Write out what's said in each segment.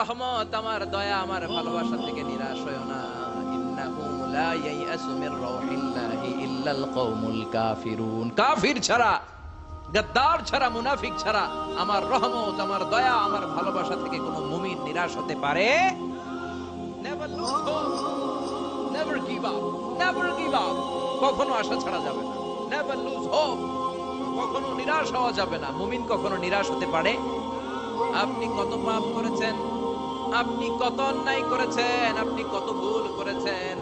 রহমত, আমার দয়া, আমার ভালোবাসা থেকে নিরাশ হয় না। কাফির ছাড়া ছাড়া, মুনাফিক ছাড়া আমার রহমত দয়া, আমার ভালোবাসা থেকে কোনো মুমিন নিরাশ হতে পারে? কখনো আশা ছাড়া যাবে না। কখনো নিরাশ হওয়া যাবে না। মুমিন কখনো নিরাশ হতে পারে? আপনি কত পাপ করেছেন? আপনি কত অন্যায় করেছেন, আপনি কত ভুল করেছেন,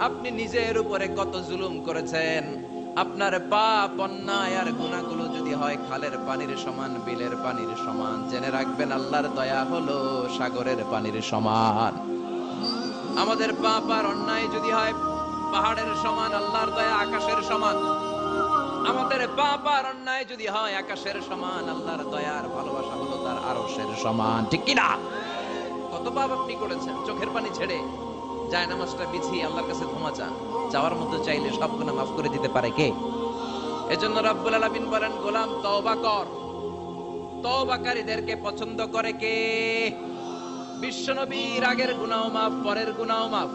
আপনি নিজের উপরে কত জুলুম করেছেন, আপনার পাপ, অন্যায় আর গুণাগুলো যদি হয় খালের পানির সমান, বিলের পানির সমান, জেনে রাখবেন আল্লাহর দয়া হলো সাগরের পানির সমান। আমাদের পাপ আর অন্যায় যদি হয় পাহাড়ের সমান, আল্লাহর দয়া আকাশের সমান। আমাদের পাপ আর অন্যায় যদি হয় আকাশের সমান, আল্লাহর দয়ার ভালোবাসা হলো তার আরশের সমান। ঠিক কিনা? কত পাপ আপনি করেছেন, চোখের পানি ছেড়ে যায় নামাজটা বিছিয়ে আল্লাহর কাছে ক্ষমা চান। যাওয়ার মধ্যে চাইলে সব গুণা মাফ করে দিতে পারে কে? এজন্য রব্বুল আলামিন বলেন, গোলাম তওবা কর। তওবাকারীদেরকে পছন্দ করে কে? বিশ্বনবীর আগের গুনাও মাফ, পরের গুনাও মাফ।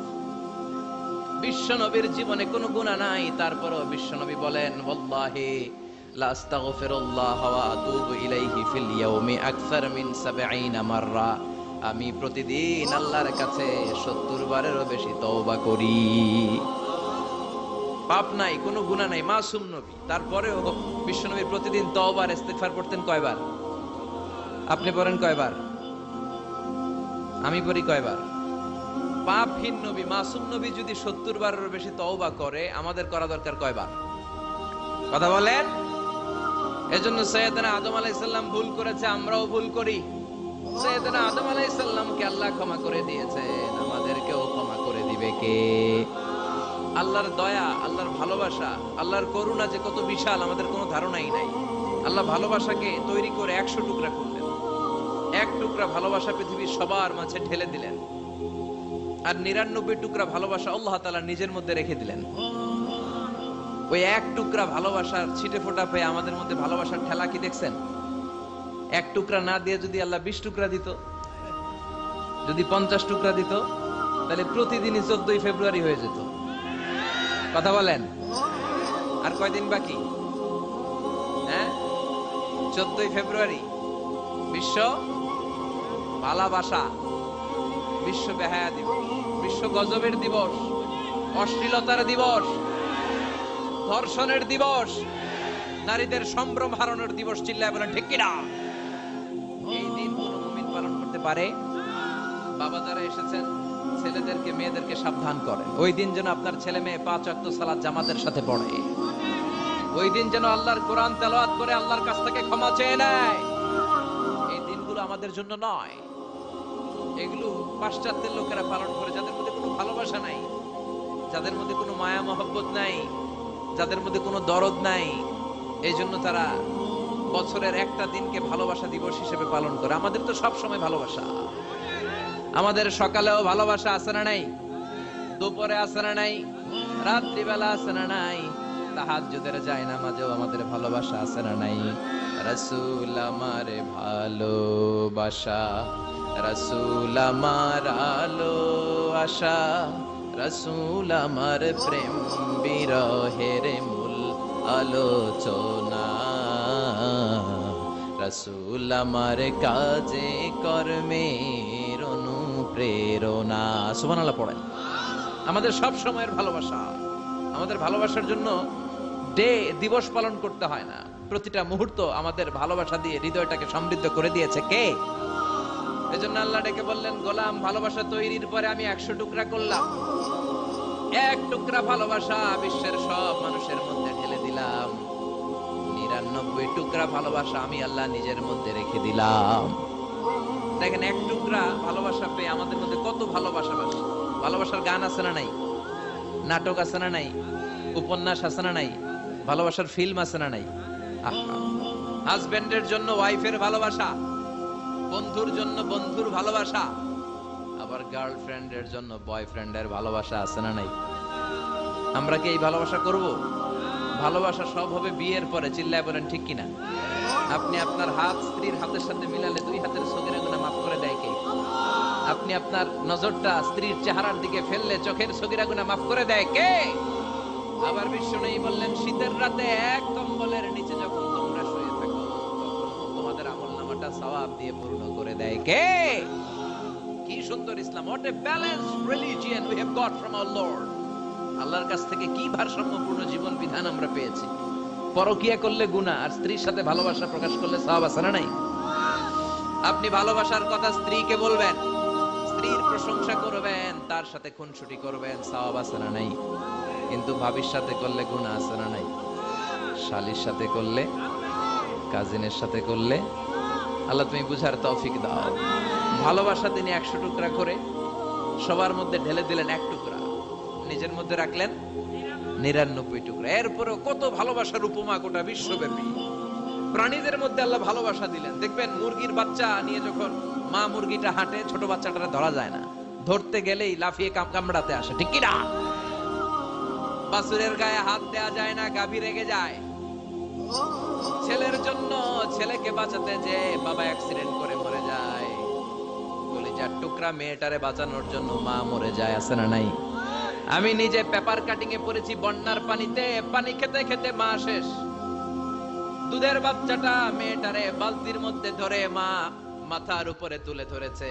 বিশ্বনবীর জীবনে কোনো গুনাহ নাই, তারপরও বিশ্বনবী বলেন, ওয়াল্লাহি লা আস্তাগফিরুল্লাহ ওয়া আতুবু ইলাইহি ফিল ইয়াউমি আকসার মিন 70 মাররা। আমি প্রতিদিন আল্লাহর কাছে 70 বারেরও বেশি তওবা করি। পাপ নাই, কোনো গুনাহ নাই, মাসুম নবী। তারপরেও বিশ্বনবী প্রতিদিন তওবার, ইস্তিগফার করতেন কয়বার? আপনি পড়েন কয়বার? আমি পড়ি কয়বার? পাপহীন নবী, মাসুম নবী যদি সত্তর বারের বেশি তওবা করে, আমাদের করা দরকার কয়বার? কথা বলেন? এজন্য সৈয়দনা আদম আলাইসাল্লাম ভুল করেছে, আমরাও ভুল করি। সবার মাঝে দিলেন। আর নিরানব্বই টুকরা ভালোবাসা আল্লাহ তালা নিজের মধ্যে রেখে দিলেন। ওই এক টুকরা ভালোবাসার ছিটে ফোটা পেয়ে আমাদের মধ্যে ভালোবাসার ঠেলা কি দেখছেন? এক টুকরা না দিয়ে যদি আল্লাহ বিশ টুকরা দিত, যদি পঞ্চাশ টুকরা দিত, তাহলে প্রতিদিনই চোদ্দই ফেব্রুয়ারি হয়ে যেত। কথা বলেন? আর কয়দিন বাকি? হ্যাঁ? চোদ্দই ফেব্রুয়ারি, বিশ্ব ভালোবাসা, বিশ্ব বেহায়া দিবস, বিশ্ব গজবের দিবস, অশ্লীলতার দিবস, ধর্ষণের দিবস, নারীদের সম্ভ্রম হারানোর দিবস চিল্লায় বলেন, ঠিক কিনা? পারে। বাবা যারা এসেছেন, ছেলেদেরকে, মেয়েদেরকে সাবধান করেন। ওই দিন যেন আপনার ছেলে মেয়ে পাঁচ অক্ত সালাত জামাতের সাথে পড়ে। ওই দিন যেন আল্লাহর কোরআন তেলাওয়াত করে আল্লাহর কাছ থেকে ক্ষমা চেয়ে নেয়। এই দিনগুলো আমাদের জন্য নয়। এগুলো পাশ্চাত্যের লোকেরা পালন করে, যাদের মধ্যে কোনো ভালোবাসা নাই, যাদের মধ্যে কোনো মায়া মহব্বত নাই, যাদের মধ্যে কোনো দরদ নাই এই জন্য তারা বছরের একটা দিনকে ভালোবাসা দিবস হিসেবে পালন করে। আমাদের তো সব সময় ভালোবাসা। আমাদের সকালেও ভালোবাসা আছে না নাই? দুপুরে আছে না নাই? রাত্রিবেলা আছে না নাই? তাহাজ্জুদের যায় না মাঝেও আমাদের ভালোবাসা আছে না নাই? রাসূল আমারে ভালোবাসা, রাসূল আমার আলো আশা, রাসূল আমার প্রেম বিরহের মূল আলোচনা। রাসূল আমার কাজে কর্মের অনুপ্রেরণা। সুবহানাল্লাহ, পড়েন। আমাদের সব সময়ের ভালোবাসা, আমাদের ভালোবাসার জন্য ডে দিবস পালন করতে হয় না। প্রতিটা মুহূর্ত আমাদের ভালোবাসা দিয়ে হৃদয়টাকে সমৃদ্ধ করে দিয়েছে কে? এজন্য আল্লাহ ডেকে বললেন, গোলাম, ভালোবাসা তৈরির পরে আমি একশো টুকরা করলাম। এক টুকরা ভালোবাসা বিশ্বের সব মানুষের মধ্যে টুকরা ভালোবাসা আমি আল্লাহ নিজের মধ্যে রেখে দিলাম। দেখেন, এক টুকরা ভালোবাসা পেয়ে আমাদের মধ্যে কত ভালোবাসা বাসে। ভালোবাসার গান আছে না নাই? নাটক আছে না নাই? উপন্যাস আছে না নাই? ভালোবাসার ফিল্ম আছে না নাই? হাজবেন্ডের জন্য ওয়াইফের ভালোবাসা, বন্ধুর জন্য বন্ধুর ভালোবাসা, আবার গার্লফ্রেন্ডের জন্য বয়ফ্রেন্ডের ভালোবাসা আছে না নাই? আমরা কি এই ভালোবাসা করব? ভালোবাসা সব হবে বিয়ের পরে, চিল্লায় বলেন, ঠিক কিনা? আপনি আপনার হাত স্ত্রীর হাতের সাথে মিলালে দুই হাতের সগিরা গুণা মাফ করে দেয় কে? আপনি আপনার নজরটা স্ত্রীর চেহারার দিকে ফেললে চোখের সগিরা গুনাহ মাফ করে দেয় কে? আবার বিশ্বনবী বললেন, শীতের রাতে এক কম্বলের নিচে যখন তোমরা শুয়ে থাকো তোমাদের আমল নামাটা সওয়াব দিয়ে পূর্ণ করে দেয় কে? কি সুন্দর ইসলাম what a balance religion we have got from our lord আল্লাহর কাছ থেকে কি ভারসাম্যপূর্ণ জীবন বিধান আমরা পেয়েছি? পরকিয়া করলে গুনাহ, আর স্ত্রীর সাথে ভালোবাসা প্রকাশ করলে না নাই? আপনি ভালোবাসার কথা স্ত্রীকে বলবেন, স্ত্রীর প্রশংসা করবেন, তার সাথে খুনসুটি করবেন না নাই? কিন্তু ভাবির সাথে করলে গুনাহ আছে না নাই? শালির সাথে করলে, কাজিনের সাথে করলে? আল্লাহ তুমি বুঝার তৌফিক দাও। ভালোবাসা তিনি একশো টুকরা করে সবার মধ্যে ঢেলে দিলেন, এক নিজের মধ্যে রাখলেন নিরানব্বই টুকরা। এরপরেও কত ভালোবাসার উপমা গোটা বিশ্বব্যাপী। প্রাণীদের মধ্যে আল্লাহ ভালোবাসা দিলেন। দেখবেন, মুরগির বাচ্চা নিয়ে যখন মা মুরগিটা হাঁটে, ছোট বাচ্চাটা ধরা যায় না। ধরতে গেলেই লাফিয়ে কামড়াতে আসে। ঠিক কি না? বাসুরের গায়ে হাত দেয়া যায় না, গাভী রেগে যায়। ছেলের জন্য ছেলেকে বাঁচাতে যে বাবা অ্যাক্সিডেন্ট করে মরে যায়। কলিজার টুকরা মেয়েটারে বাঁচানোর জন্য মা মরে যায়, আছে না নাই? আমি নিজে পেপার কাটিং এ পড়েছি বন্যার পানিতে, পানি খেতে খেতে মা শেষ। দুধের বাচ্চাটা মেয়েটারে বালতির মধ্যে ধরে মা মাথার উপরে তুলে ধরেছে।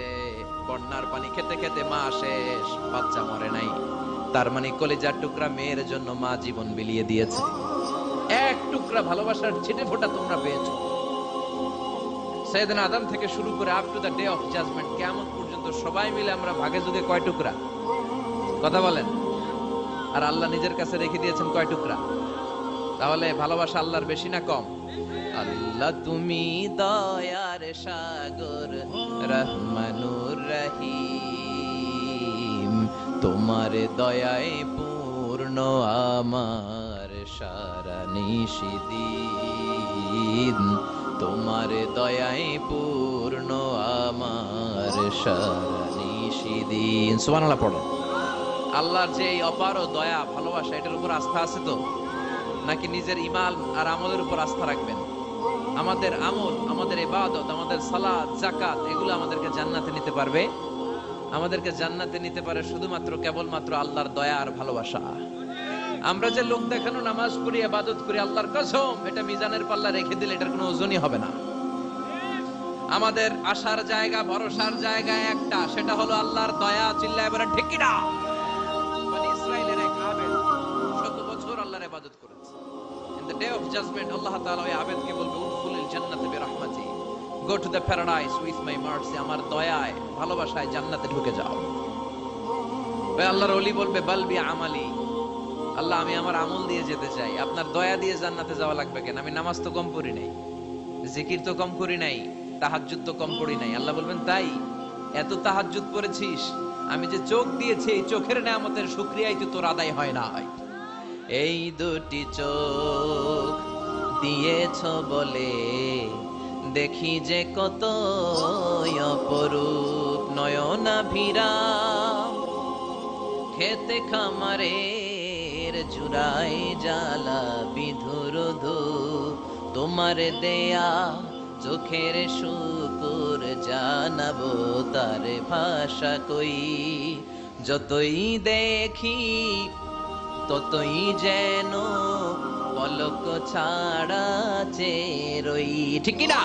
বন্যার পানি খেতে খেতে মা শেষ, বাচ্চা মরে নাই। তার মানে কলিজার টুকরা মেয়ের জন্য মা জীবন বিলিয়ে দিয়েছে। এক টুকরা ভালোবাসার ছিটে ফোটা তোমরা পেয়েছ। সৈয়দনা আদম থেকে শুরু করে up to the day of judgement কেমন পর্যন্ত সবাই মিলে আমরা ভাগে যুগে কয় টুকরা? কথা বলেন। আর আল্লাহ নিজের কাছে রেখে দিয়েছেন কয় টুকরা? তাহলে ভালোবাসা আল্লাহর বেশি না কম? আল্লাহ তুমি দয়ার সাগর, রহমানুর রহিম। তোমার দয়ায় পূর্ণ আমার সারা নিষিদিন তোমার দয়ায় পূর্ণ আমার সারা নিষিদিন সুবহানাল্লাহ পড়ো। আল্লাহর যে এই অপার দয়া, ভালোবাসা, এটার উপর আস্থা আছে তো? নাকি নিজের ইমাল আর আমলের উপর আস্থা রাখবেন? আমাদের আমল, আমাদের ইবাদত, আমাদের সালাত জাকাত এগুলো আমাদেরকে জান্নাতে নিতে পারবে? আমাদেরকে জান্নাতে নিতে পারে শুধুমাত্র, কেবলমাত্র আল্লাহর দয়া আর ভালোবাসা। আমরা যে লোক দেখানো, নামাজ পড়ি, ইবাদত করি, আল্লাহর কসম, এটা মিজানের পাল্লা রেখে দিলে এটার কোনো ওজনই হবে না। আমাদের আশার জায়গা, ভরসার জায়গা একটা, সেটা হলো আল্লাহর দয়া চিল্লা এবারে ঠিক জাজমেন্ট আল্লাহ তাআলা ওই আবেদকে বলবে, উদখুলিল জান্নাতে বিরহমাতি। Go to the paradise with my mercy আমার দয়ায়, ভালোবাসায় জান্নাতে ঢুকে যাও। ওই আল্লাহর ওলি বলবে বালবি আমালি। আল্লাহ, আমি আমার আমল দিয়ে যেতে চাই। আপনার দয়া দিয়ে জান্নাতে যাওয়া লাগবে কেন? আমি নামাজ তো কম পড়ি নাই, জিকির তো কম করি নাই, তাহাজ্জুদ তো কম পড়ি নাই। আল্লাহ বলবেন, তাই? এত তাহাজ্জুদ পড়েছিস, আমি যে চোখ দিয়েছি, এই চোখের নেয়ামতের শুকরিয়াই তো তোর আদায় হয় না হয় এই দুটি চোখ দিয়েছ বলে দেখি যে কত অপরূপ। নয়না ভিরা খেতে খামারের জুড়াই জ্বালা, বিধুর তোমার দেয়া চোখের শুকুর জানাব তার ভাষা কই। যতই দেখি ততই যেন পলক ছাড়া চেরই ঠিক না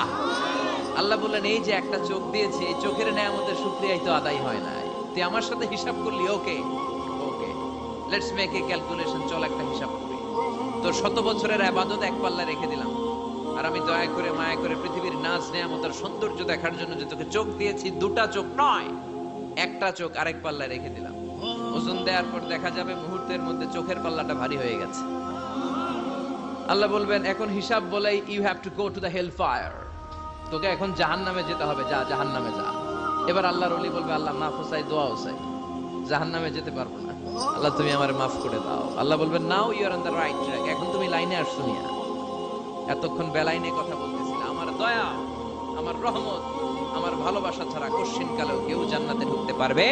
আল্লাহ বললেন, এই যে একটা চোখ দিয়েছে, এই চোখের ন্যায় আমাদের শুক্রিয়াই তো আদায় হয় না তুই আমার সাথে হিসাব করলি, okay? Okay. Let's make a calculation চল একটা হিসাব করি। তোর শত বছরের আবাদত এক পাল্লা রেখে দিলাম। আর আমি দয়া করে, মায়া করে পৃথিবীর নাচ নেয়ামতের সৌন্দর্য দেখার জন্য যে তোকে চোখ দিয়েছি, দুটা চোখ নয়, একটা চোখ আরেক পাল্লা রেখে দিলাম। ওজন দেওয়ার পর দেখা যাবে মুহূর্তের মধ্যে চোখের পাল্লাটা ভারী হয়ে গেছে। আল্লাহ বলবেন, এখন হিসাব বলেই you have to go to the hell fire তোকে এখন জাহান নামে যেতে হবে, যা জাহান নামে যা। এবার আল্লাহর অলি বলবে, আল্লাহ, মাফ হোসাই দোয়া হোসাই জাহান নামে যেতে পারব না। আল্লাহ, তুমি আমার মাফ করে দাও। আল্লাহ বলবেন now you are on the right track এখন তুমি লাইনে আসছো নিয়া এতক্ষণ বেলাইনে কথা বলতেছিলে আমার দয়া, আমার রহমত, আমার ভালোবাসা ছাড়া কশ্চিন কালেও কেউ জান্নাতে ঢুকতে পারবে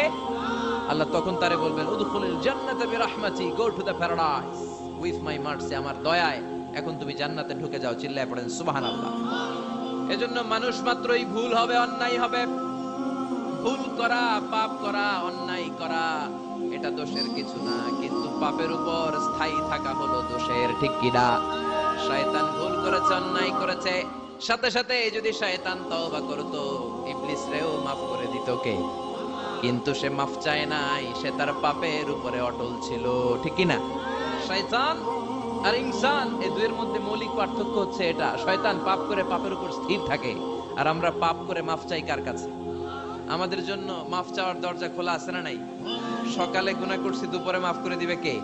আল্লাহ তখন তারে বলবেন, উদখুলিল জান্নাতে বিরহমাতি, go to the paradise, with my mercy, আমার দয়ায়, এখন তুমি জান্নাতে ঢুকে যাও, চিল্লায় পড়েন, সুবহানাল্লাহ। এজন্য মানুষ মাত্রই ভুল হবে, অন্যায় হবে। ভুল করা, পাপ করা, অন্যায় করা, এটা দোষের কিছু না, কিন্তু পাপের উপর স্থায়ী থাকা হলো দোষের, ঠিক কিনা শয়তান ভুল করেছে, অন্যায় করেছে। সাথে সাথে যদি শয়তান তওবা করতো ইবলিস রেও মাফ করে দিত কে? কিন্তু সে মাফ চায় নাই, সে তার পাপের উপরে অটল ছিল, ঠিক না শয়তান আর ইনসান, এই দুয়ের মধ্যে মৌলিক পার্থক্য হচ্ছে এটা, শয়তান পাপ করে পাপের উপর স্থির থাকে, আর আমরা পাপ করে মাফ চাই কার কাছে? আমাদের জন্য মাফ চাওয়ার দরজা খোলা আছে না নাই? সকালে গুনাহ করছি, দুপুরে মাফ করে দিবে কে?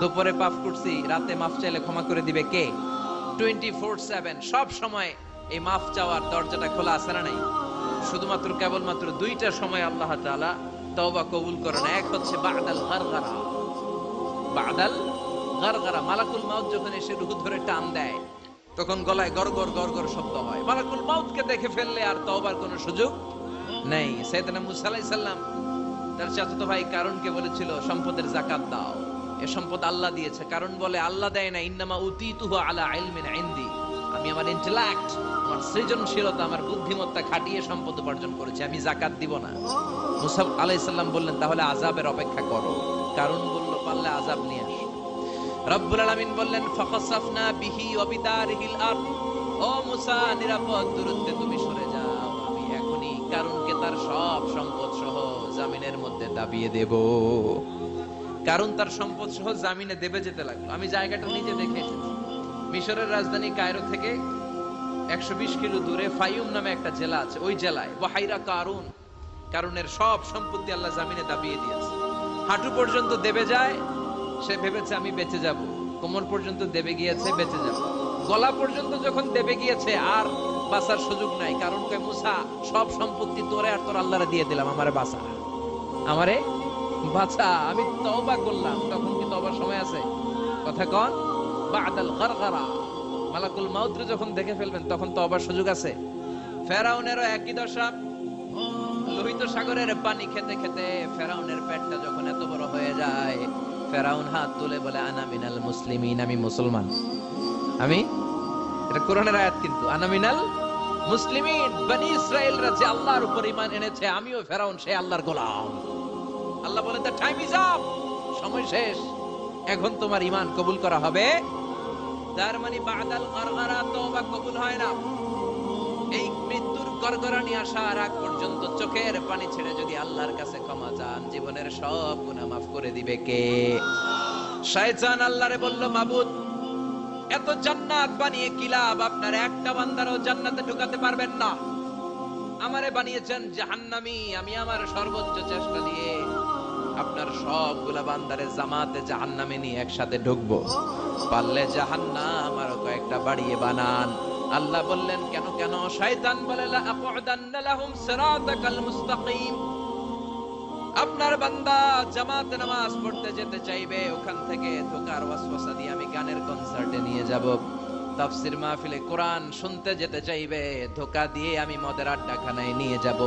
দুপুরে পাপ করছি, রাতে মাফ চাইলে ক্ষমা করে দিবে কে? টোয়েন্টি ফোর সেভেন, সব সময় এই মাফ চাওয়ার দরজাটা খোলা আছে না নাই? শুধুমাত্র কেবলমাত্র দুইটা সময় আল্লাহ তাআলা তওবা কবুল করেন। এক হচ্ছে বাদাল গারগারা। বাদাল গারগারা। মালাকুল মাউত যখন এসে রুহু ধরে টান দেয়, তখন গলায় গরগর গরগর শব্দ হয়। মালাকুল মাউতকে দেখে ফেললে আর তওবার কোনো সুযোগ নেই। সাইয়েদনা মুসা আলাইহিস সালাম তার চাচাতো ভাই কারণকে বলেছিল, সম্পদের জাকাত দাও। এ সম্পদ আল্লাহ দিয়েছে। কারণ বলে, আল্লাহ দেয় না। ইন্নামা উতিতুহু আলা ইলমিন ইনদি। আমি আমার ইন্টেলেক্ট আমার সৃজনশীলতা, আমার বুদ্ধিমত্তা খাটিয়ে সম্পদ উপার্জন করেছি। আমি জাকাত দিব না। মুসা আলাইহিস সালাম বললেন, তাহলে আযাবের অপেক্ষা করো। কারণ বলল, পারলে আযাব নিয়ে আসো। রব্বুল আলামিন বললেন ফাখাসাফনা বিহি আরদ। ও মুসা, নিরাপদ দূরত্বে তুমি সরে যাও। আমি এখনি কারণকে তার সব সম্পদ সহ জামিনের মধ্যে দাবিয়ে দেব। কারণ তার সম্পদ সহ জামিনে দেবে যেতে লাগল। আমি জায়গাটা নিজে দেখে এসেছি। মিশরের রাজধানী কায়রো থেকে একশো বিশ কিলো দূরে ফাইউম নামে একটা জেলা আছে। ওই জেলায় বাহাইরা কারুন কারণের সব সম্পত্তি আল্লাহ জামিনে দাবিয়ে দিয়েছে। হাঁটু পর্যন্ত দেবে যায়, সে ভেবেছে আমি বেঁচে যাব। কোমর পর্যন্ত দেবে গিয়েছে, বেঁচে যাব। গলা পর্যন্ত যখন দেবে গিয়েছে, আর বাঁচার সুযোগ নাই। কারণ কে মুসা, সব সম্পত্তি তোরে আর তোর আল্লাহরে দিয়ে দিলাম, আমারে বাঁচা। আমারে বাঁচা, আমি তওবা করলাম। তখন কি তওবার সময় আছে? কথা কন। মালাকুল মাউত যখন দেখে ফেলবেন, তখন তওবার সুযোগ আছে। ফেরাউনেরও একই দশা। লোহিত সাগরের পানি খেতে খেতে ফেরাউনের পেটটা যখন এত বড় হয়ে যায়, ফেরাউন হাত তুলে বলে, আনা মিনাল মুসলিমিন, আমি মুসলমান। আমি? এটা কোরআনের আয়াত কিন্তু। মুসলিমিন, বনি ইসরায়েলরা যে আল্লাহর উপর ঈমান এনেছে, আমিও ফেরাউন, সে আল্লাহর গোলাম। আল্লাহ বলেন দ্য টাইম ইজ আপ সময় শেষ। এখন তোমার ঈমান কবুল করা হবে তার মানে বাদাল গরগরা তওবা কবুল হয় না। এই মৃত্যুর গড়গড়ানি আসার আগ পর্যন্ত চোখের পানি ছেড়ে যদি আল্লাহর কাছে ক্ষমা চান, জীবনের সব গুনাহ মাফ করে দিবে কে? শয়তান আল্লাহরে বলল, মাবুদ, এত জান্নাত বানিয়ে কি লাভ? আপনার একটা বান্দারও জান্নাতে ঢুকাতে পারবেন না। আমারে বানিয়েছেন জাহান্নামী, আমি আমার সর্বোচ্চ চেষ্টা দিয়ে আপনার সবগুলা বান্দারে জামাতে জাহান্নামে নিয়ে একসাথে ঢুকবো। পারলে জাহান্নাম আরও কয়েকটা বাড়িয়ে বানান। আল্লাহ বললেন, কেন কেন? শয়তান বলে আপনার বান্দা জামাতে নামাজ পড়তে যেতে চাইবে, ওখান থেকে ধোকার ওয়াসওয়াসা দিয়ে আমি গানের কনসার্টে নিয়ে যাব। তাফসির মাহফিলে কোরআন শুনতে যেতে চাইবে, ধোকা দিয়ে আমি মদের আড্ডাখানায় নিয়ে যাব।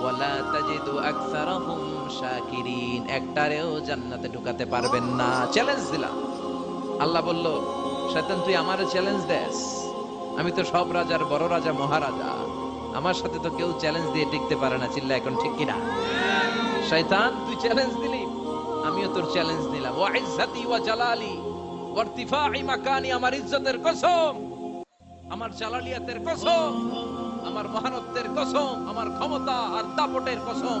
ওয়ালা তাজিদু আকসারাহুম শাকিরিন একটারেও জান্নাতে ঢুকাতে পারবেন না। চ্যালেঞ্জ দিলাম। আল্লাহ বলল, শয়তান, তুই আমারে চ্যালেঞ্জ দেস। আমি তো সব রাজার বড় রাজা, মহারাজা। আমার সাথে তো কেউ চ্যালেঞ্জ দিয়ে টিকতে পারে না চিল্লা এখন ঠিক কিনা? শয়তান, তুই চ্যালেঞ্জ দিলি? আমিও তোর চ্যালেঞ্জ নিলাম। ওয়া ইজ্জতি ওয়া জালালি, ওয়া ইরতিফাই মাকানি, আমার ইজ্জতের কসম, আমার জালালিয়াতের কসম, আমার মহানত্বের কসম, আমার ক্ষমতা আর দাপটের কসম।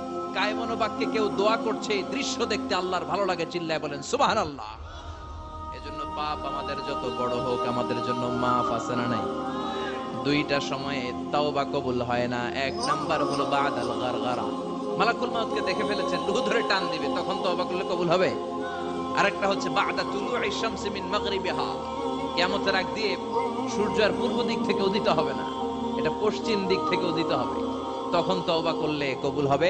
কায়মনো বাক্যে কেউ দোয়া করছে দৃশ্য দেখতে আল্লাহর ভালো লাগে, চিল্লায় বলেন সুবাহান আল্লাহ এজন্য পাপ আমাদের যত বড় হোক, আমাদের জন্য মাফ আছে না নাই? দুইটা সময়ে তাওবা কবুল হয় না, এক নাম্বার হলো গারগারা। মালাকুল মাউতকে দেখে ফেলেছেন, লুহু ধরে টান দিবে, তখন তওবা করলে কবুল হবে? আরেকটা হচ্ছে, বাদা তুলুই শামসি মিন মাগরিবিহা। কিয়ামতের আগ দিয়ে সূর্য আর পূর্ব দিক থেকে উদিত হবে না, এটা পশ্চিম দিক থেকে উদিত হবে। তখন তো তওবা করলে কবুল হবে?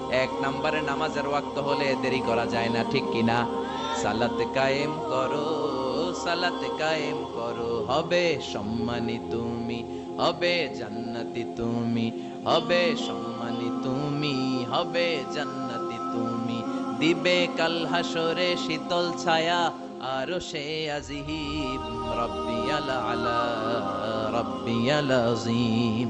এক নম্বরে নামাজের ওয়াক্ত হলে দেরি করা যায় না, ঠিক কিনা সালাত কায়েম করো, সালাত কায়েম করো। হবে সম্মানী তুমি, হবে জান্নাতি তুমি, হবে সম্মানী তুমি, হবে জান্নাতি তুমি। দিবে কাল হাসরে শীতল ছায়া, আরও সে আজিহিব রব্বিয়াল আলা রব্বিয়াল আজিম।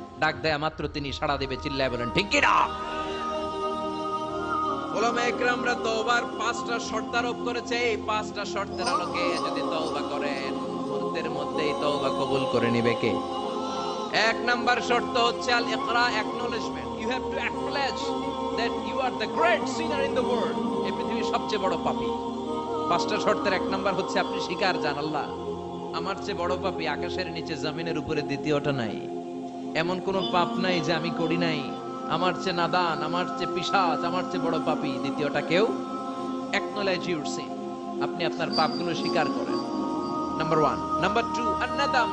ডাক দেয় মাত্র তিনি সাড়া দেবে, চিল্লায় বলেন, ঠিক কি না? ওলামা একরামরা তওবার পাঁচটা শর্ত আরোপ করেছে। এই পাঁচটা শর্তের আলোকে যদি তওবা করেন মুহূর্তের মধ্যেই তওবা কবুল করে নিবে কে? এক নাম্বার শর্ত হচ্ছে আল ইকরা acknowledgement you have to acknowledge that you are the great sinner in the world এই পৃথিবীর সবচেয়ে বড় পাপী। পাঁচটা শর্তের এক নাম্বার হচ্ছে, আপনি স্বীকার জান আল্লাহ। আমার চেয়ে বড় পাপী আকাশের নিচে, জমিনের উপরে, দ্বিতীয়টা নাই। এমন কোন পাপ নাই যে আমি করি নাই। আমার চেয়ে নাদান, আমার চেয়ে পিশাচ, আমার চেয়ে বড় পাপী। দ্বিতীয়টা কেউ? অ্যাকনলেজ ইউর সিন আপনি আপনার পাপগুলো স্বীকার করেন। নাম্বার ওয়ান নাম্বার টু আন্নাদাম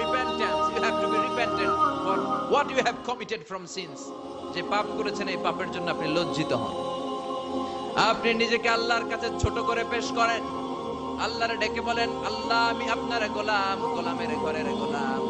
repentance you have to be repentant for what you have committed from sins যে পাপ করেছেন, এই পাপের জন্য আপনি লজ্জিত হন। আপনি নিজেকে আল্লাহর কাছে ছোট করে পেশ করেন। আল্লাহরে ডেকে বলেন, আল্লাহ, আমি আপনার গোলাম, গোলামের ঘরের গোলাম।